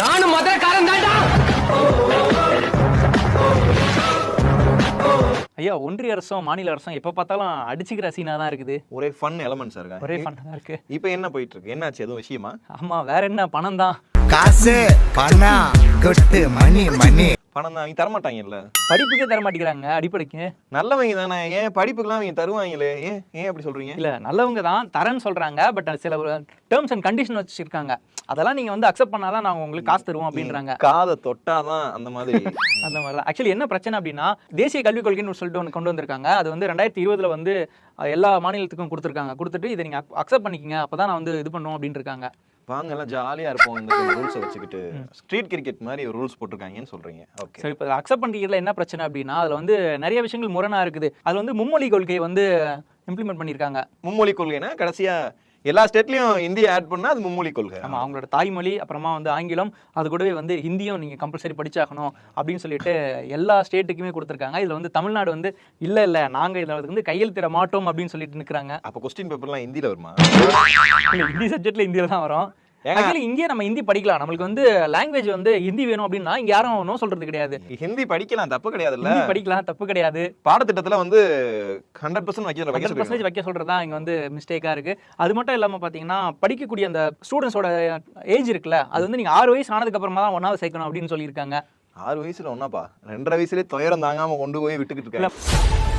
நானும் மதுரக்காரன் தான்டா ஐயா ஒன்றிய அரசும் மாநில அரசும் எப்ப பார்த்தாலும் அடிச்சுக்கிற சீனா தான் இருக்குது. ஒரே ஃபன் எலமெண்ட்ஸ் இருக்கா ஒரே ஃபன் தான் இருக்கு. இப்போ என்ன போயிட்டு இருக்கு என்னாச்சு? எதுவும் விஷயமா? ஆமா வேற என்ன? பணம் தான் காசு பணம் கொட்டு மணி மணி. பணம் தான் அவங்க தரமாட்டாங்கல்ல? படிப்புக்கே தர மாட்டேங்கிறாங்க அடிப்படைக்கு. நல்லவங்க தானே ஏன் படிப்புக்கெல்லாம் அவங்க தருவாங்களே ஏன் ஏன் அப்படி சொல்றீங்க? இல்ல நல்லவங்க தான் தரேன்னு சொல்றாங்க பட் சில டேர்ம்ஸ் அண்ட் கண்டிஷன் வச்சிருக்காங்க. அதெல்லாம் நீங்க வந்து அக்செப்ட் பண்ணாதான் நாங்க உங்களுக்கு காசு தருவோம் அப்படின்றாங்க. காதை தொட்டாதான் அந்த மாதிரி. அந்த மாதிரி தான் ஆக்சுவலி என்ன பிரச்சனை அப்படின்னா தேசிய கல்விக் கொள்கைன்னு சொல்லிட்டு ஒன்று கொண்டு வந்திருக்காங்க. அது வந்து ரெண்டாயிரத்தி இருபதுல வந்து எல்லா மாநிலத்துக்கும் கொடுத்துருக்காங்க. கொடுத்துட்டு இதை நீங்க அக்செப்ட் பண்ணிக்கங்க அப்பதான் நான் வந்து இது பண்ணுவோம் அப்படின்னு இருக்காங்க. வாங்க எல்லாம் ஜாலியா இருப்போம். இந்த ரூல்ஸை வச்சுக்கிட்டு ஸ்ட்ரீட் கிரிக்கெட் மாதிரி ரூல்ஸ் போட்டிருக்காங்கன்னு சொல்றீங்க. ஓகே ஸோ இப்போ அக்செப்ட் பண்ணிக்கிறதுல என்ன பிரச்சனை அப்படின்னா அதில் வந்து நிறைய விஷயங்கள் முரணா இருக்குது. அது வந்து மும்மொழி கொள்கை வந்து இம்ப்ளிமெண்ட் பண்ணியிருக்காங்க. மும்மொழி கொள்கைனா கடைசியா எல்லா ஸ்டேட்லயும் இந்திய ஆட் பண்ணா அது மும்மொழி கொள்கை. ஆமா அவங்களோட தாய்மொழி அப்புறமா வந்து ஆங்கிலம் அது கூடவே வந்து ஹிந்தியும் நீங்க கம்பல்சரி படிச்சாகணும் அப்படின்னு சொல்லிட்டு எல்லா ஸ்டேட்டுக்குமே கொடுத்துருக்காங்க. இதுல வந்து தமிழ்நாடு வந்து இல்ல இல்ல நாங்க இதுல வந்து கையெழுத்திட மாட்டோம் அப்படின்னு சொல்லிட்டு நிக்கிறாங்க. அப்ப கொஸ்டின் பேப்பர்லாம் ஹிந்தில வருமா? ஹிந்தி சப்ஜெக்ட்ல ஹிந்தியில தான் வரும்? ஆக்சுவலி இங்கேயே நம்ம ஹிந்தி படிக்கலாம். நம்மளுக்கு வந்து லாங்குவேஜ் வந்து ஹிந்தி வேணும் அப்படின்னா இங்க யாரும் நோ சொல்றது கிடையாது. ஹிந்தி படிக்கலாம் தப்பு கிடையாதுல்ல? ஹிந்தி படிக்கலாம் தப்பு கிடையாது. பாடத்திட்டத்துல வந்து ஹண்ட்ரட் பர்சன்ட் வைக்க ஹண்ட்ரட் பர்சன்டேஜ் வைக்க சொல்றது தான் இங்க வந்து மிஸ்டேக்கா இருக்கு. அது மட்டும் இல்லாம பாத்தீங்கன்னா படிக்கக்கூடிய அந்த ஸ்டூடெண்ட்ஸோட ஏஜ் இருக்குல்ல அது வந்து நீங்க ஆறு வயசு ஆனதுக்கு அப்புறமா தான் ஒன்னாவது சேர்க்கணும் அப்படின்னு சொல்லியிருக்காங்க. ஆறு வயசுல ஒன்னாப்பா ரெண்டரை வயசுலயே துயரம் தாங்காம கொண்டு போய் விட்டுக்கிட்டு இருக்காங்க.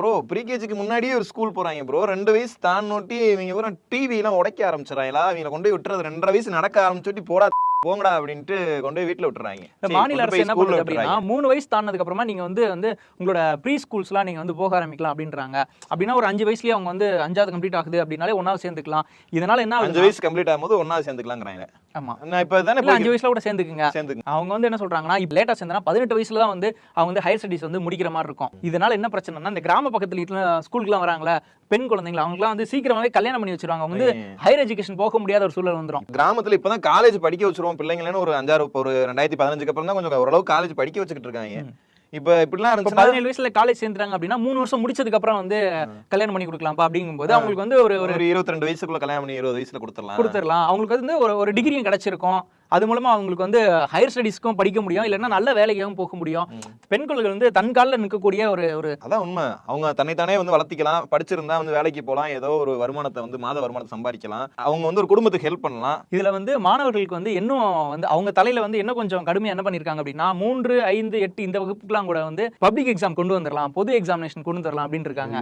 ப்ரோ ப்ரீகேஜிக்கு முன்னாடியே ஒரு ஸ்கூல் போகிறாங்க ப்ரோ ரெண்டு வயசு தான் நோட்டி இவங்க பூரா டிவிலாம் உடைக்க ஆரம்பிச்சிடறாங்களா இவங்களை கொண்டு போய் விட்டுறது. ரெண்டரை வயசு நடக்க ஆரம்பிச்சுட்டு போடா போங்கடா அப்படின்ட்டு கொண்டு போய் வீட்டுல விட்டுறாங்க. மாநில அரசு என்ன பண்ணுது அப்படின்னா. மூணு வயசு தாண்டதுக்கு அப்புறமா நீங்க வந்து வந்து உங்களோட ப்ரீ ஸ்கூல்ஸ்லாம் நீங்க வந்து போக ஆரம்பிக்கலாம் அப்படின்றாங்க. அப்படின்னா ஒரு அஞ்சு வயசுலயே அவங்க வந்து அஞ்சாவது கம்ப்ளீட் ஆகுது அப்படின்னாலே ஒன்னாவது சேர்ந்துக்கலாம். இதனால என்ன அஞ்சு வயசு கம்ப்ளீட் ஆகும்போது ஒன்னாவது சேர்ந்துக்கலாங்கிறாங்க. ஆமா. நான் இப்ப தானே அஞ்சு வயசுல கூட சேர்ந்துக்குங்க. சேர்ந்துக்கு அவங்க வந்து என்ன சொல்றாங்கன்னா இப்போ லேட்டா சேர்ந்தனா பதினெட்டு வயசுல தான் வந்து அவங்க வந்து ஹையர் ஸ்டடிஸ் வந்து முடிக்கிற மாதிரி இருக்கும். இதனால என்ன பிரச்சனைனா இந்த கிராம பக்கத்துல ஸ்கூலுக்குலாம் வராங்களே பெண் குழந்தைங்களா அவங்கலாம் வந்து சீக்கிரமாவே கல்யாணம் பண்ணி வச்சிருவாங்க. அவங்க வந்து ஹையர் எஜுகேஷன் போக முடியாத ஒரு சூழல் வந்துரும். கிராமத்துல இப்பதான் காலேஜ் படிக்க வச்சிருவோம் பிள்ளைங்களேன்னு ஒரு அஞ்சாறு ஒரு ரெண்டாயிரத்தி பதினஞ்சுக்கு அப்புறம் தான் கொஞ்சம் ஓரளவு காலேஜ் படிக்க வச்சுக்கிட்டு இருக்காங்க. இப்ப இப்படிலாம் இப்போ இருந்துச்சுன்னா பதினேழு வயசுல காலேஜ் சேர்ந்துறாங்க அப்படின்னா மூணு வருஷம் முடிச்சதுக்கு அப்புறம் வந்து கல்யாணம் பண்ணி கொடுக்கலாம்ப்பா அப்படிங்கும்போது அவங்களுக்கு வந்து ஒரு ஒரு ஒரு இருபத்தி ரெண்டு வயசுக்குள்ள கல்யாணம் பண்ணி இருபது வயசுல கொடுத்துடலாம். கொடுத்துடலாம். அவங்களுக்கு வந்து ஒரு ஒரு டிகிரியும் கிடைச்சிருக்கும். அது மூலமா அவங்களுக்கு வந்து ஹையர் ஸ்டடீஸ்க்கும் படிக்க முடியும். இல்லைன்னா நல்ல வேலைக்கும் போக முடியும். பெண் குழந்தைகள் வந்து தன் காலில் நிற்கக்கூடிய ஒரு ஒரு அதான் உண்மை. அவங்க தன்னைத்தானே வந்து வளர்த்திக்கலாம். படிச்சிருந்தா வந்து வேலைக்கு போலாம் ஏதோ ஒரு வருமானத்தை வந்து மாத வருமானத்தை சம்பாதிக்கலாம். அவங்க வந்து ஒரு குடும்பத்துக்கு ஹெல்ப் பண்ணலாம். இதுல வந்து மாணவர்களுக்கு வந்து இன்னும் வந்து அவங்க தலையில வந்து இன்னும் கொஞ்சம் கடுமையா என்ன பண்ணிருக்காங்க அப்படின்னா மூன்று ஐந்து எட்டு இந்த வகுப்புக்கெல்லாம் கூட வந்து பப்ளிக் எக்ஸாம் கொண்டு வந்துடலாம் பொது எக்ஸாமினேஷன் கொண்டு வந்துடலாம் அப்படின்னு இருக்காங்க.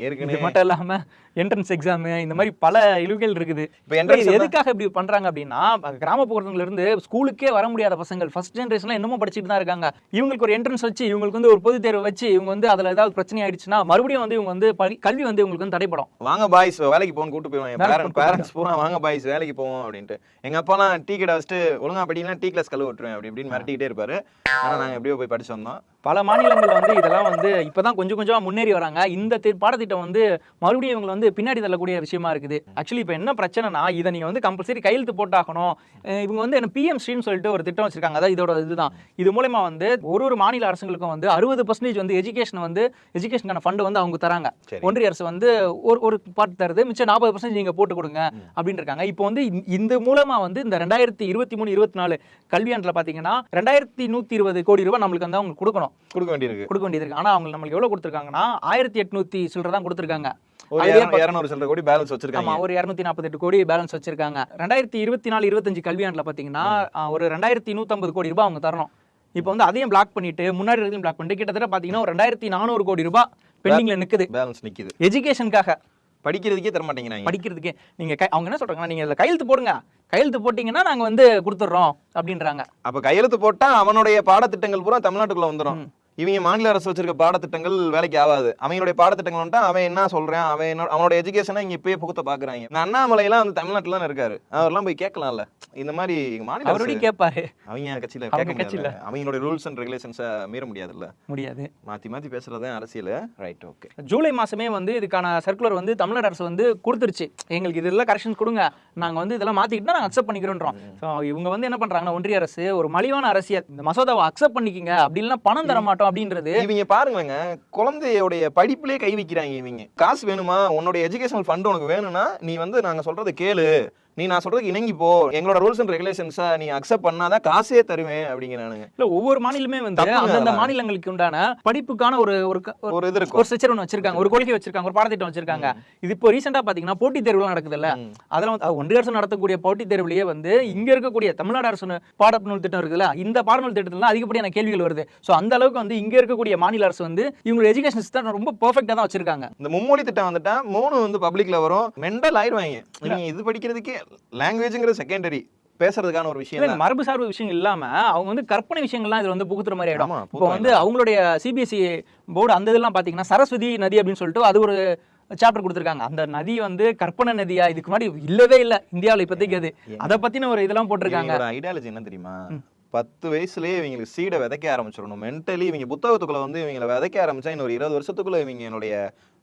ஏற்கனவே. மட்டும் இல்லாம என்ட்ரன்ஸ் எக்ஸாம் இந்த மாதிரி பல இழுகள் இருக்குது. இப்ப எல்லாம் எதுக்காக இப்படி பண்றாங்க அப்படின்னா கிராமப்புறத்துல இருந்து ஸ்கூலுக்கே வர முடியாத பசங்கள் ஃபர்ஸ்ட் ஜென்ரேஷன்ல இன்னமும் படிச்சுட்டு தான் இருக்காங்க. இவங்களுக்கு ஒரு என்ட்ரன்ஸ் வச்சு இவங்களுக்கு வந்து ஒரு பொது தேர்வு வச்சு இவங்க வந்து அதுல ஏதாவது பிரச்சனை ஆயிடுச்சுன்னா மறுபடியும் வந்து இவங்க வந்து படி- கல்வி வந்து இவங்களுக்கு வந்து தடைப்படும் வாங்க பாய்ஸ் வேலைக்கு போகணும் கூட்டு போயிடுவாங்க. பேரண்ட்ஸ் பூரா வாங்க பாய்ஸ் வேலைக்கு போவோம் அப்படின்ட்டு. எங்க அப்பாலாம் டீ கடை வச்சுட்டு ஒழுங்கா படிக்கலாம் டீ கிளாஸ் கழுவு விட்டுருவேன் அப்படி இப்படின்னு மிரட்டிக்கிட்டே இருப்பாரு. ஆனா நாங்க எப்படியோ போய் படிச்சு வந்தோம் பல மாநிலங்கள் வந்து இதெல்லாம் வந்து இப்பதான் கொஞ்சம் கொஞ்சமா முன்னேறி வராங்க. இந்த பாடத்திட்டம் வந்து மறுபடியும் இவங்களை வந்து பின்னாடி தள்ளக்கூடிய விஷயமா இருக்குது. ஆக்சுவலி இப்போ என்ன பிரச்சனைனா இதை நீங்க வந்து கம்பல்சரி கையெழுத்து போட்டாகணும். இவங்க வந்து என்ன பிஎம் ஸ்ரீன்னு சொல்லிட்டு ஒரு திட்டம் வச்சிருக்காங்க. அதான் இதோட இதுதான். இது மூலமா வந்து ஒரு ஒரு மாநில அரசுகளுக்கும் வந்து அறுபது பர்சன்டேஜ் வந்து எஜுகேஷன் வந்து எஜுகேஷனுக்கான ஃபண்டு வந்து அவங்க தராங்க. ஒன்றிய அரசு வந்து ஒரு ஒரு பார்ட் தருது. மிச்சம் நாற்பது பர்சன்டேஜ் நீங்க போட்டு கொடுங்க அப்படின்னு இருக்காங்க. இப்போ வந்து இந்த- இந்த மூலமா வந்து இந்த ரெண்டாயிரத்தி இருபத்தி மூணு இருபத்தி நாலு கல்வியாண்டில் பார்த்தீங்கன்னா ரெண்டாயிரத்தி நூத்தி இருபது கோடி ரூபாய் நம்மளுக்கு வந்து அவங்க கொடுக்கணும். கொடுக்க வேண்டியிருக்கு. கொடுக்க வேண்டியது இருக்கு ஆனா அவங்க நம்மளுக்கு எவ்வளவு கொடுத்துருக்காங்கன்னா ஆயிரத்தி எட்நூத்தி சில்லற தான் கொடுத்துருக்காங்க. ஒரு இரநூறு- சில்லற கோடி பேலன்ஸ் வச்சிருக்காங்க. ஒரு இரநூத்தி நாற்பத்தெட்டு கோடி பேலன்ஸ் வச்சிருக்காங்க. ரெண்டாயிரத்தி இருபத்தி நாலு இருபத்தஞ்சு கல்வியாண்டுல பாத்தீங்கன்னா ஒரு ரெண்டாயிரத்தி நூத்தம்பது கோடி ரூபாய் அவங்க தரணும். இப்போ வந்து அதையும் பிளாக் பண்ணிட்டு முன்னாடி இருக்கிறதையும் பிளாக் பண்ணிட்டு கிட்டத்தட்ட பாத்தீங்கன்னா ஒரு ரெண்டாயிரத்தி நானூறு கோடி ரூபாய் பெண்டிங்ல நிக்குது. பேலன்ஸ் நிக்குது. எஜுகேஷனுக்காக படிக்கிறதுக்கே தர மாட்டேங்கிறாங்க. படிக்கிறதுக்கே. நீங்க கை- அவங்க என்ன சொல்றாங்கன்னா நீங்க இதுல கையெழுத்து போடுங்க. கையெழுத்து போட்டீங்கன்னா நாங்க வந்து கொடுத்துட்றோம் அப்படின்றாங்க. அப்ப கையெழுத்து போட்டா அவனுடைய பாடத்திட்டங்கள் பூரா தமிழ்நாட்டுக்குள்ள வந்துரும். இவங்க மாநில அரசு வச்சிருக்க பாடத்திட்டங்கள் வேலைக்கு ஆகாது. அவங்களுடைய பாடத்திட்டங்கள் வந்துட்டா அவன் என்ன சொல்றான்? அவன் என்ன அவனோட எஜுகேஷனை இங்க இப்பயே புகுத்த பாக்குறாங்க. இந்த அண்ணாமலையெல்லாம் வந்து தமிழ்நாட்டுல தானே இருக்காரு. அவர்லாம் போய் கேட்கலாம்ல. இந்த மாதிரி மாநில அவருடைய கேட்பாரு. அவங்க கட்சியில கேட்க கட்சியில. முடியாதுல்ல. அவங்களோட ரூல்ஸ் அண்ட் ரெகுலேஷன்ஸை மீற முடியாதுல்ல. முடியாது. மாத்தி மாத்தி பேசுறதே அரசியல். ரைட் ஓகே ஜூலை மாசமே வந்து இதுக்கான சர்க்குலர் வந்து தமிழ்நாடு அரசு வந்து கொடுத்துருச்சு. எங்களுக்கு இதெல்லாம் கரெக்ஷன் கொடுங்க. நாங்க வந்து இதெல்லாம் மாத்திக்கிட்டு நாங்க அக்செப்ட் பண்ணிக்கிறோன்றோம். இவங்க வந்து என்ன பண்றாங்கன்னா ஒன்றிய அரசு ஒரு மலிவான அரசியல். இந்த மசோதாவை அக்செப்ட் பண்ணிக்கிங்க. அப்படின்னா பணம் தர மாட்டோம். அப்படின்றது. இவங்க பாருங்களேங்க குழந்தையோடைய படிப்புலயே கை வைக்கிறாங்க இவங்க. காசு வேணுமா? உன்னோட எஜுகேஷனல் ஃபண்ட் உனக்கு வேணும்னா நீ வந்து நாங்க சொல்றதை கேளு. நீ நான் சொல்றதுக்கு இணங்கி போ. எங்களோட ரூல்ஸ் அண்ட் ரெகுலேஷன்ஸை நீ அக்செப்ட் பண்ணாதான் காசே தருவேன் அப்படிங்கிறானுங்க இல்ல ஒவ்வொரு மாநிலமே வந்து அந்தந்த. மாநிலங்களுக்கு உண்டான படிப்புக்கான ஒரு ஒரு இது இருக்கும். ஒரு ஸ்ட்ரக்சர் ஒன்று வச்சிருக்காங்க ஒரு கொள்கை வச்சிருக்காங்க ஒரு பாடத்திட்டம் வச்சிருக்காங்க. இது இப்போ ரீசெண்டா பாத்தீங்கன்னா போட்டித் தேர்வுலாம் நடக்குதுல்ல. அதெல்லாம் வந்து ஒன்றிய அரசு நடத்தக்கூடிய போட்டித் தேர்வுலயே வந்து இங்க இருக்கக்கூடிய தமிழ்நாடு அரசு பாடநூல் திட்டம் இருக்குல்ல இந்த பாடநூல் திட்டத்துல அதிகப்படியான கேள்விகள் வருது. சோ அந்த அளவுக்கு வந்து இங்க இருக்கக்கூடிய மாநில அரசு வந்து இவங்க எஜுகேஷன் சிஸ்டம் ரொம்ப பெர்ஃபெக்டா தான் வச்சிருக்காங்க. இந்த மும்மொழி திட்டம் வந்துட்டா மூணு வந்து பப்ளிக்ல வரும். மெண்டல் ஆயிடுவாங்க. நீங்க இது படிக்கிறதுக்கே லாங்குவேஜ்ங்கிறது செகண்டரி பேசுறதுக்கான ஒரு விஷயம் மரபு சார்பு விஷயம் இல்லாம அவங்க வந்து கற்பனை விஷயங்கள்லாம் இதுல வந்து புகுத்துற மாதிரி ஆயிடும். இப்போ. வந்து அவங்களுடைய சிபிஎஸ்சி போர்டு அந்த இதெல்லாம் பாத்தீங்கன்னா சரஸ்வதி நதி அப்படின்னு சொல்லிட்டு அது ஒரு சாப்டர் கொடுத்துருக்காங்க. அந்த நதி வந்து கற்பனை நதியா? இதுக்கு முன்னாடி இல்லவே இல்ல. இந்தியாவுல இப்போதைக்கு அது. அதை பத்தின ஒரு இதெல்லாம் போட்டிருக்காங்க. ஐடியாலஜி என்ன தெரியுமா? பத்து வயசுலயே இவங்களுக்கு சீடை விதைக்க ஆரம்பிச்சிடணும். மென்டலி இவங்க புத்தகத்துக்குள்ள வந்து இவங்களை விதைக்க ஆரம்பிச்சா இன்னொரு இருபது வருஷத்துக்குள்ள இவங்க என்னுடைய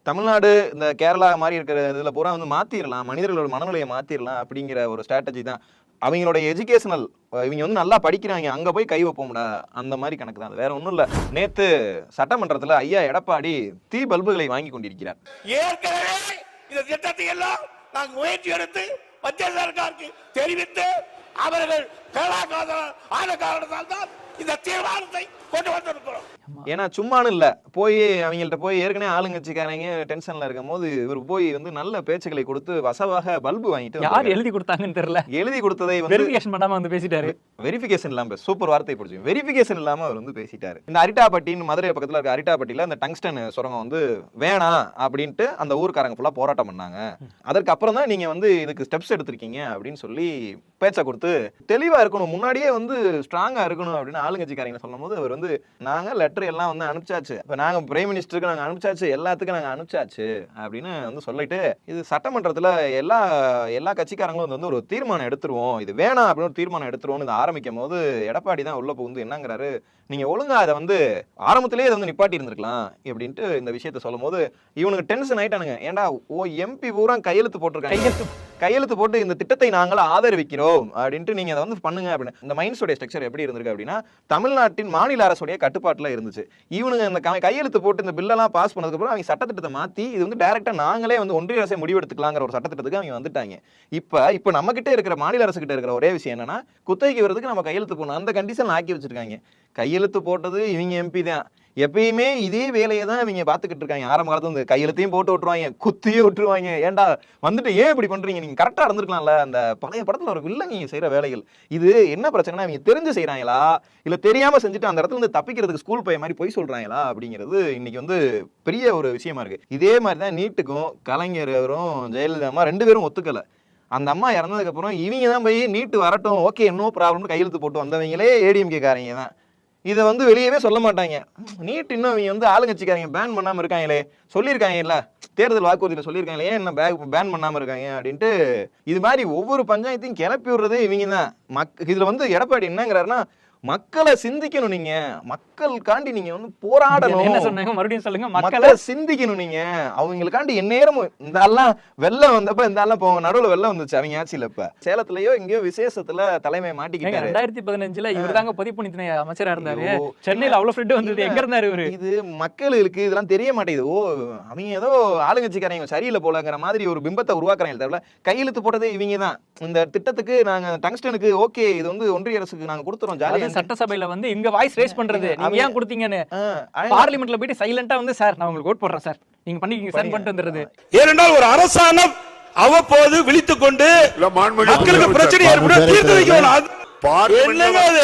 தமிழ்நாடு இந்த கேரளா மாதிரி இருக்கிற இதில் பூரா வந்து மாற்றிடலாம் மனிதர்களோட மனநிலையை மாற்றிடலாம் அப்படிங்கிற ஒரு ஸ்ட்ராட்டஜி தான். அவங்களோட எஜுகேஷனல் இவங்க வந்து நல்லா படிக்கிறாங்க. அங்கே போய் கை வைப்போம்டா. அந்த மாதிரி கணக்கு தான். அது வேற ஒன்றும் இல்லை. நேற்று சட்டமன்றத்தில் ஐயா எடப்பாடி தீ பல்புகளை வாங்கி கொண்டிருக்கிறார். ஏற்கனவே இந்த திட்டத்தை எல்லாம் நாங்கள் முயற்சி எடுத்து மத்திய சர்க்காருக்கு தெரிவித்து அவர்கள் ஆன காரணத்தால் தான் இந்த தீர்மானத்தை கொண்டு ஏன்னா சும்மானு இல்ல. போய் அவங்கள்ட்ட போய் ஏற்கனவே ஆளுங்கட்சிக்காரங்க டென்ஷன்ல இருக்கும் போது இவர் போய் வந்து நல்ல பேச்சுக்களை கொடுத்து வசவாக பல்பு வாங்கிட்டு யார். எழுதி கொடுத்தாங்கன்னு தெரியல. எழுதி கொடுத்ததை வெரிஃபிகேஷன் பண்ணாம வந்து பேசிட்டாரு. வெரிஃபிகேஷன் இல்லாம சூப்பர் வார்த்தை பிடிச்சி வெரிஃபிகேஷன் இல்லாம அவர் வந்து பேசிட்டாரு. இந்த அரிட்டாப்பட்டின்னு மதுரை பக்கத்துல இருக்க அரிட்டாப்பட்டியில அந்த டங்ஸ்டன் சுரங்கம் வந்து வேணாம் அப்படின்ட்டு அந்த ஊர்க்காரங்க ஃபுல்லா போராட்டம் பண்ணாங்க. அதற்கு அப்புறம் தான் நீங்க வந்து இதுக்கு ஸ்டெப்ஸ் எடுத்திருக்கீங்க அப்படின்னு சொல்லி பேச்சை கொடுத்து தெளிவா இருக்கணும் முன்னாடியே வந்து ஸ்ட்ராங்கா இருக்கணும் அப்படின்னு ஆளுங்கட்சிக்காரங்க சொல்லும் போது அவர் வந்து நாங்க லெட்டர் எல்லாம் வந்து அனுப்பிச்சாச்சு. இப்ப நாங்க பிரைம் மினிஸ்டருக்கு நாங்க அனுப்பிச்சாச்சு எல்லாத்துக்கும் நாங்க அனுப்பிச்சாச்சு அப்படின்னு வந்து சொல்லிட்டு இது சட்டமன்றத்துல எல்லா எல்லா கட்சிக்காரங்களும் வந்து ஒரு தீர்மானம் எடுத்துருவோம் இது வேணாம் அப்படின்னு ஒரு தீர்மானம் எடுத்துருவோம்னு இதை ஆரம்பிக்கும் போது எடப்பாடி தான் உள்ள புகுந்து என்னங்கிறாரு நீங்க ஒழுங்கா அதை வந்து ஆரம்பத்திலேயே இதை வந்து நிப்பாட்டி இருந்திருக்கலாம் அப்படின்ட்டு இந்த விஷயத்த சொல்லும் போது இவனுக்கு டென்ஷன் ஆயிட்டானுங்க. ஏன்டா ஓ எம்பி பூரா கையெழுத்து போட்டிருக்காங்க. கையெழுத்து கையெழுத்து போட்டு இந்த திட்டத்தை நாங்கள் ஆதரவிக்கிறோம் அப்படின்ட்டு நீங்கள் அதை வந்து பண்ணுங்க அப்படின்னு. இந்த மைண்ட்ஸோடைய ஸ்ட்ரக்சர் எப்படி இருந்திருக்கு அப்படின்னா தமிழ்நாட்டின் மாநில அரசுடைய கட்டுப்பாட்டில் இருந்துச்சு. இவனுங்க இந்த க- கையெழுத்து போட்டு இந்த பில்லெல்லாம் பாஸ் பண்ணதுக்கப்புறம் அவங்க சட்டத்திட்டத்தை மாற்றி இது வந்து டேரெக்டாக நாங்களே வந்து ஒன்றிய அரசை முடிவெடுத்துக்கலாங்கிற ஒரு சட்டத்திட்டத்துக்கு அவங்க வந்துட்டாங்க. இப்போ இப்போ நம்மக்கிட்டே இருக்கிற மாநில அரசு கிட்ட இருக்கிற ஒரே விஷயம் என்னன்னா குத்தகைக்கு வரதுக்கு நம்ம கையெழுத்து போடணும். அந்த கண்டிஷன் ஆக்கி வச்சிருக்காங்க. கையெழுத்து போட்டது இவங்க எம்பி தான். எப்பயுமே இதே வேலையை தான் இவங்க பார்த்துக்கிட்டு இருக்காங்க. ஆரம்ப காலத்துல இந்த கையெழுத்தையும் போட்டு விட்டுருவாங்க குத்தியும் விட்டுருவாங்க ஏன்டா வந்துட்டு ஏன் இப்படி பண்றீங்க? நீங்க கரெக்டா இருந்திருக்கலாம்ல அந்த பழைய படத்துல ஒரு வில்லன் நீங்க செய்யற வேலைகள். இது என்ன பிரச்சனைனா இவங்க தெரிஞ்சு செய்கிறாங்களா இல்ல தெரியாம செஞ்சுட்டு அந்த இடத்துல இருந்து தப்பிக்கிறதுக்கு ஸ்கூல் பையன் மாதிரி போய் சொல்றாங்களா? அப்படிங்கிறது இன்னைக்கு வந்து பெரிய ஒரு விஷயமா இருக்கு. இதே மாதிரி தான் நீட்டுக்கும் கலைஞரும் ஜெயலலிதா ரெண்டு பேரும் ஒத்துக்கல. அந்த அம்மா இறந்ததுக்கப்புறம் இவங்க தான் போய் நீட்டு வரட்டும் ஓகே நோ ப்ராப்ளம்னு கையெழுத்து போட்டு வந்தவங்களே ஏடிஎம்கே காரங்க தான். இதை வந்து வெளியவே சொல்ல மாட்டாங்க. நீட் இன்னும் அவங்க வந்து ஆளுங்கட்சிக்காரங்க பேன் பண்ணாமல் இருக்காங்களே. சொல்லியிருக்காங்கல்ல. தேர்தல் வாக்குறுதியில் சொல்லியிருக்காங்களே. ஏன் என்ன பேக் பேன் பண்ணாமல் இருக்காங்க அப்படின்ட்டு இது மாதிரி ஒவ்வொரு பஞ்சாயத்தையும் கிளப்பி விடுறதே இவங்க தான் மக் இதில் வந்து எடப்பாடி என்னங்கிறாருன்னா மக்களை சிந்திக்கணும் நீங்க. மக்களுக்காண்டி நீங்க வந்து என்ன போராடணும் சொன்னாங்க? மறுபடியும் சொல்லுங்க. மக்களை சிந்திக்கணும் நீங்க. அவங்களுக்காண்டி எந்நேரமும் இந்த எல்லாம் வெள்ளம் வந்தப்ப இந்த எல்லாம் போங்க நடுவுல வெள்ளம் வந்துச்சு அவங்க ஆட்சியில இப்ப. சேலத்துலயோ எங்கேயோ விசேஷத்துல தலைமை மாட்டிக்கிட்டாரு. ரெண்டாயிரத்தி பதினஞ்சுல இவர் தாங்க பொதுப்பணித்துறை அமைச்சரா இருந்தாரு. சென்னையில அவ்வளவு ஃப்ரெண்ட் வந்தது. எங்க இருந்தாரு இவரு? இது மக்களுக்கு இதெல்லாம் தெரிய மாட்டேங்குது. ஓ அவங்க ஏதோ ஆளுங்கட்சிக்காரங்க சரியில்லை போலங்கிற மாதிரி ஒரு பிம்பத்தை உருவாக்குறாங்க. தவிர கையெழுத்து போட்டதே இவங்க தான் இந்த திட்டத்துக்கு நாங்க டங்ஸ்டனுக்கு ஓகே இது வந்து ஒன்றிய அரசுக்கு நாங்க கொடுத்துறோம். ஜாலியா சட்டசபையில வந்து இங்க வாய்ஸ் ரேஸ் பண்றது. நீங்க ஏன் கொடுத்தீங்கன்னு? பார்லிமெண்ட்ல போயிட்டு சைலண்டா வந்து சார் நான் உங்களுக்கு ஓட் போடுறேன் சார். நீங்க பண்ணிக்கிங்க சார் பண்ணிட்டு வந்துருது ஏனென்றால் ஒரு அரசாங்கம் அவ்வப்போது விழித்துக் கொண்டு மக்களுக்கு பிரச்சனை ஏற்படும் தீர்த்து வைக்க வேணும். அது- என்னங்க அது?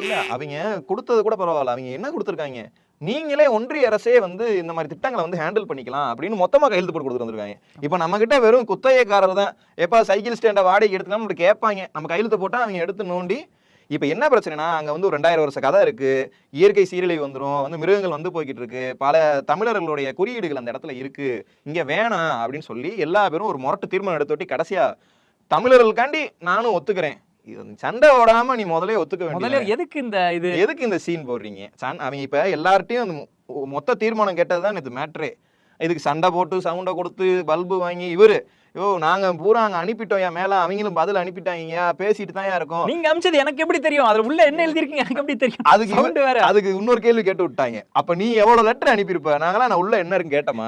இல்ல அவங்க கொடுத்தது கூட பரவாயில்ல. அவங்க என்ன கொடுத்துருக்காங்க? நீங்களே ஒன்றிய அரசே வந்து இந்த மாதிரி திட்டங்களை வந்து ஹேண்டில் பண்ணிக்கலாம் அப்படின்னு மொத்தமா கையெழுத்து போட்டு கொடுத்துட்டு வந்திருக்காங்க. இப்போ நம்ம கிட்ட வெறும் குத்தகைக்காரர் தான். எப்ப சைக்கிள் ஸ்டாண்டை வாடகை எடுத்துக்கலாம் கேட்பாங்க. நம்ம கையெழுத்து போட்டா அவங்க எடுத்து நோண்டி இப்போ என்ன பிரச்சனைனா அங்க வந்து ஒரு ரெண்டாயிரம் வருஷ கதை இருக்கு. இயற்கை சீரழிவு வந்துரும். வந்து மிருகங்கள் வந்து போய்கிட்டு இருக்கு. பல தமிழர்களுடைய குறியீடுகள் அந்த இடத்துல இருக்கு. இங்க வேணாம் அப்படின்னு சொல்லி எல்லா பேரும் ஒரு முரட்டு தீர்மானம் எடுத்து கடைசியா தமிழர்களுக்காண்டி நானும் ஒத்துக்கிறேன். சண்டை ஓடாம நீ முதல்ல ஒத்துக்க முதல்ல வேண்டிய எதுக்கு இந்த இது? எதுக்கு இந்த சீன் போடுறீங்க? சன் அவங்க இப்ப எல்லார்ட்டையும் மொத்த தீர்மானம் கேட்டது தான் இது மேட்ரே இதுக்கு சண்டை போட்டு சவுண்டை கொடுத்து பல்பு வாங்கி இவரு யோ நாங்க பூரா அங்க அனுப்பிட்டோம். என் மேல அவங்களும் பதில் அனுப்பிட்டாங்க. பேசிட்டு தான் இருக்கோம். நீங்க அமிச்சது எனக்கு எப்படி தெரியும்? அதுல உள்ள என்ன எழுதிருக்கீங்க எனக்கு எப்படி தெரியும்? அதுக்கு வேற. அதுக்கு இன்னொரு கேள்வி கேட்டு விட்டாங்க. அப்ப நீ எவ்வளவு லெட்டர் அனுப்பியிருப்ப? நாங்களாம் நான் உள்ள என்ன இருக்குன்னு கேட்டோமா.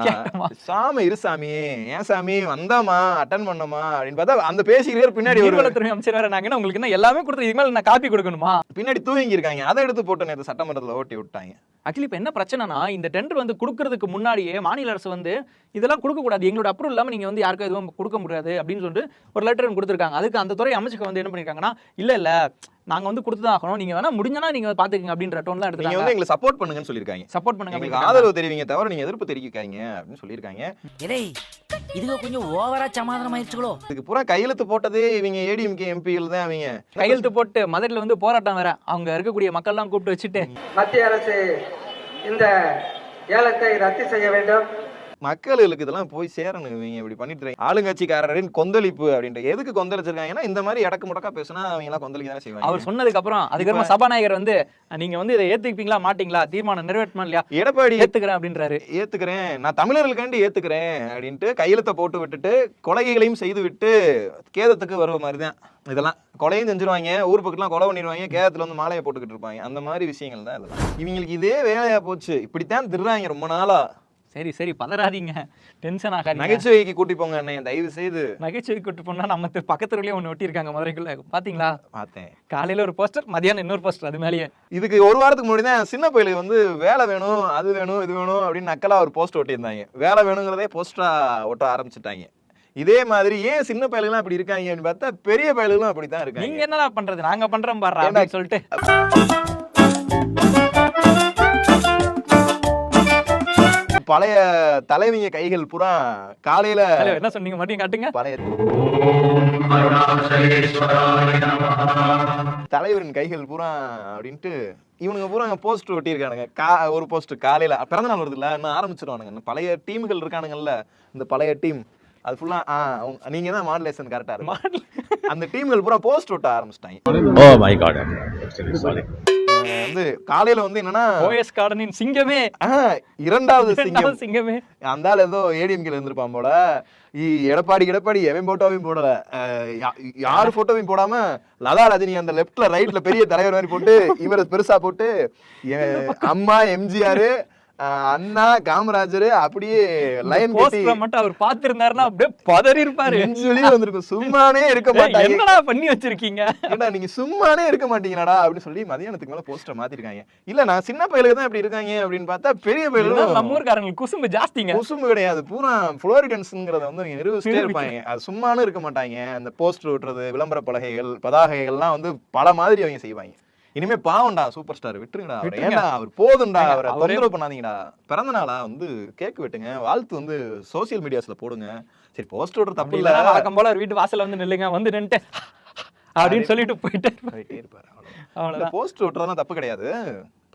சாமி இரு சாமி. ஏன் சாமி? வந்தாமா அட்டன் பண்ணோமா அப்படின்னு பார்த்தா அந்த பேசிக்கிறே பின்னாடி ஒரு நீர்வளத்துறை அமைச்சர் வேற. நாங்கன்னா உங்களுக்கு என்ன எல்லாமே கொடுத்து இதுக்கு மேல நான் காப்பி கொடுக்கணுமா? பின்னாடி தூங்கி இருக்காங்க. அதை எடுத்து போட்டு நேற்று சட்டமன்றத்துல ஓட்டி விட்டாங்க. ஆக்சுவலி இப்போ என்ன பிரச்சனைனா இந்த டெண்டர் வந்து கொடுக்கறதுக்கு முன்னாடியே மாநில அரசு வந்து இதெல்லாம் கொடுக்க கூடாது. எங்களோட அப்ரூவல் இல்லாம நீங்க வந்து யாருக்கும் எதுவும் கொடுக்க முடியாது அப்படின்னு சொல்லிட்டு ஒரு லெட்டர் கொடுத்துருக்காங்க. அதுக்கு அந்த துறை அமைச்சகம் வந்து என்ன பண்ணிருக்காங்கன்னா இல்ல இல்ல நாங்க வந்து கொடுத்து தான் ஆகணும். நீங்க வேணா முடிஞ்சனா நீங்க பாத்துக்கங்க அப்படின்ற டோன் தான் நீங்க எடுத்துக்காங்க வந்து எங்களை சப்போர்ட் பண்ணுங்கன்னு சொல்லியிருக்காங்க. சப்போர்ட் பண்ணுங்க எங்களுக்கு ஆதரவு தெரிவிங்க தவிர நீங்க எதிர்ப்பு தெரிவிக்காங்க அப்படின்னு சொல்லியிருக்காங்க. இலை இதுங்க கொஞ்சம் ஓவரா சமாதானம் ஆயிடுச்சுங்களோ இதுக்கு பூரா கையெழுத்து போட்டதே இவங்க ஏடிஎம்கே எம்பிகள் தான் அவங்க. கையெழுத்து போட்டு மதுரையில் வந்து போராட்டம் வேற. அவங்க இருக்கக்கூடிய மக்கள்லாம் கூப்பிட்டு வச்சுட்டு. மத்திய அரசு இந்த ஏலத்தை ரத்து செய்ய வேண்டும். மக்களுக்கு இதெல்லாம் போய் சேரணும் இவங்க இப்படி பண்ணிட்டு. ஆளுங்கட்சிக்காரரின் கொந்தளிப்பு அப்படின்ற எதுக்கு கொந்தளிச்சிருக்காங்கன்னா இந்த மாதிரி இடக்கு முடக்கா பேசினா அவங்க எல்லாம் கொந்தளிக்க தானே செய்வாங்க. அவர் சொன்னதுக்கு அப்புறம் அதுக்கப்புறம் சபாநாயகர் வந்து நீங்க வந்து இதை ஏத்துப்பீங்களா மாட்டீங்களா? தீர்மானம் நிறைவேற்றுமா இல்லையா? எடப்பாடி ஏத்துக்கிறேன் அப்படின்றாரு. ஏத்துக்கிறேன். நான் தமிழர்களுக்காண்டி ஏத்துக்கிறேன் அப்படின்ட்டு கையெழுத்த போட்டு விட்டுட்டு கொலைகளையும் செய்து விட்டு கேதத்துக்கு வருவ மாதிரி தான் இதெல்லாம். கொலையும் செஞ்சிருவாங்க. ஊர் பக்கத்துலாம் கொலை பண்ணிடுவாங்க கேதத்துல வந்து மாலையை போட்டுக்கிட்டு இருப்பாங்க. அந்த மாதிரி விஷயங்கள் தான் இதெல்லாம். இவங்களுக்கு இதே வேலையா போச்சு. இப்படித்தான் திருறாங்க ரொம்ப நாளா. சரி சரி பதறாதீங்க. டென்ஷன் ஆகாதீங்க. நகைச்சுவைக்கு கூட்டி போங்க அண்ணே. தயவு செய்து நகைச்சுவை கூட்டு போனா நம்ம தெரு- பக்கத்து தெருவுலயே ஒண்ணு ஒட்டியிருக்காங்க மதுரைக்குள்ள. பாத்தீங்களா? பார்த்தேன். காலையில ஒரு போஸ்டர் மதியானம் இன்னொரு போஸ்டர் அது மேலேயே. இதுக்கு ஒரு வாரத்துக்கு முன்னாடி தான் சின்ன பையலுக்கு வந்து வேலை வேணும் அது வேணும் இது வேணும் அப்படின்னு நக்கலா ஒரு போஸ்ட் ஒட்டியிருந்தாங்க. வேலை வேணுங்கிறதே போஸ்டரா ஒட்ட ஆரம்பிச்சுட்டாங்க. இதே மாதிரி ஏன் சின்ன பயலுகளாம் அப்படி இருக்காங்க அப்படின்னு பார்த்தா பெரிய பயலுகளும் அப்படித்தான் இருக்காங்க. நீங்க என்னடா பண்றது? நாங்க பண்றோம் பாரு சொல்லிட்டு. பழைய தலைவிங்க கைகள் பூரா காலையில என்ன சொன்னீங்க? மறுபடியும் காட்டுங்க. பழைய தலைவரின் கைகள் பூரா அப்படின்ட்டு இவனுங்க பூரா போஸ்ட் ஒட்டியிருக்கானுங்க. கா ஒரு போஸ்ட் காலையில. பிறந்த நாள் வருதுல்ல இன்னும் ஆரம்பிச்சிருவானுங்க. பழைய டீம்கள் இருக்கானுங்கல்ல இந்த பழைய டீம். அது ஃபுல்லா ஆ நீங்க தான் மாடுலேஷன் கரெக்டா இருக்கும் அந்த டீம்கள் பூரா போஸ்ட் ஒட்ட ஆரம்பிச்சிட்டாங்க. Oh my god, I'm actually sorry. வந்து காலையில வந்து என்னன்னா ஓஎஸ் கார்டனின் சிங்கமே. இரண்டாவது சிங்கம். சிங்கமே. அந்த ஆள் ஏதோ ஏடிஎம்கேல இருந்திருப்பான் போல. எடப்பாடி எடப்பாடி எவன் போட்டோவையும் போடல. யார் போட்டோவையும் போடாம லதா ரஜினி அந்த லெஃப்ட்ல ரைட்ல பெரிய தலைவர் மாதிரி போட்டு இவரை பெருசா போட்டு அம்மா எம்ஜிஆர் அண்ணா காமராஜர் அப்படியே லைன் கட்டி மட்டும் அவர் பாத்துருந்தாருன்னா அப்படியே பதறி இருப்பாரு வெளியே வந்திருக்கும். சும்மானே இருக்க மாட்டாங்க. என்னடா பண்ணி வச்சிருக்கீங்க? ஏண்டா நீங்க சும்மானே இருக்க மாட்டீங்களாடா அப்படின்னு சொல்லி மதியானத்துக்கு மேல போஸ்டர் மாத்திருக்காங்க. இல்ல நான் சின்ன பையலுக்கு தான் இப்படி இருக்காங்க அப்படின்னு பார்த்தா பெரிய பையலும் நம்ம ஊர்க்காரங்களுக்கு குசும்பு ஜாஸ்திங்க. குசும்பு கிடையாது. பூரா புளோரிடன்ஸ்ங்கிறத வந்து அவங்க நிரூபிச்சுட்டே இருப்பாங்க. அது சும்மானு இருக்க மாட்டாங்க. அந்த போஸ்டர் ஓட்டுறது விளம்பர பலகைகள் பதாகைகள்லாம் வந்து பல மாதிரி அவங்க செய்வாங்க. இனிமே பாவம்டா சூப்பர் ஸ்டார் விட்டுருங்கடா. ஏன்டா அவர் போதும்டா அவரை தொந்தரவு பண்ணாதீங்கடா. பிறந்த நாளா வந்து கேக் வெட்டுங்க. வாழ்த்து வந்து சோசியல் மீடியாஸ்ல போடுங்க. சரி போஸ்டர் ஓட்டுறது தப்பு இல்ல. வழக்கம் போல வீட்டு வாசல்ல வந்து நில்லுங்க. வந்து நின்னுட்டு அப்படின்னு சொல்லிட்டு போயிட்டு போயிட்டே இருப்பாரு அவ்வளவுதான். போஸ்டர் ஓட்டுறதெல்லாம் தப்பு கிடையாது.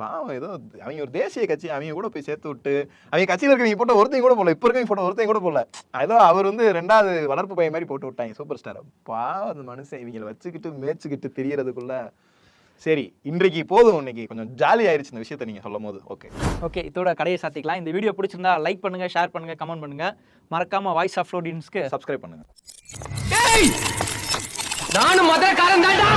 பாவம் ஏதோ அவங்க ஒரு தேசிய கட்சி அவங்க கூட போய் சேர்த்து விட்டு அவங்க கட்சியில் இருக்கவங்க போட்டோ ஒருத்தையும் கூட போடல. இப்போ இருக்கவங்க போட்டோ ஒருத்தையும் கூட போடல. ஏதோ அவர் வந்து ரெண்டாவது வளர்ப்பு பையன் மாதிரி போட்டு விட்டாங்க சூப்பர் ஸ்டார் பாவம் அந்த மனுஷன் இவங்களை வச்சுக்கிட்டு மேய்ச்சிக்கிட்டு தெரியறதுக்குள்ள சரி இன்றைக்கு போதும். இன்னைக்கு கொஞ்சம் ஜாலி ஆயிருச்சு இந்த விஷயத்தை நீங்க சொல்லும் போது ஓகே ஓகே இதோட கடையை சாத்திக்கலாம். இந்த வீடியோ பிடிச்சிருந்தா லைக் பண்ணுங்க ஷேர் பண்ணுங்க கமெண்ட் பண்ணுங்க. மறக்காம வாய்ஸ் ஆஃப் லோடின்ஸ்க்கு சப்ஸ்கிரைப் பண்ணுங்க. நானும் மதுரக்காரன் தான்டா!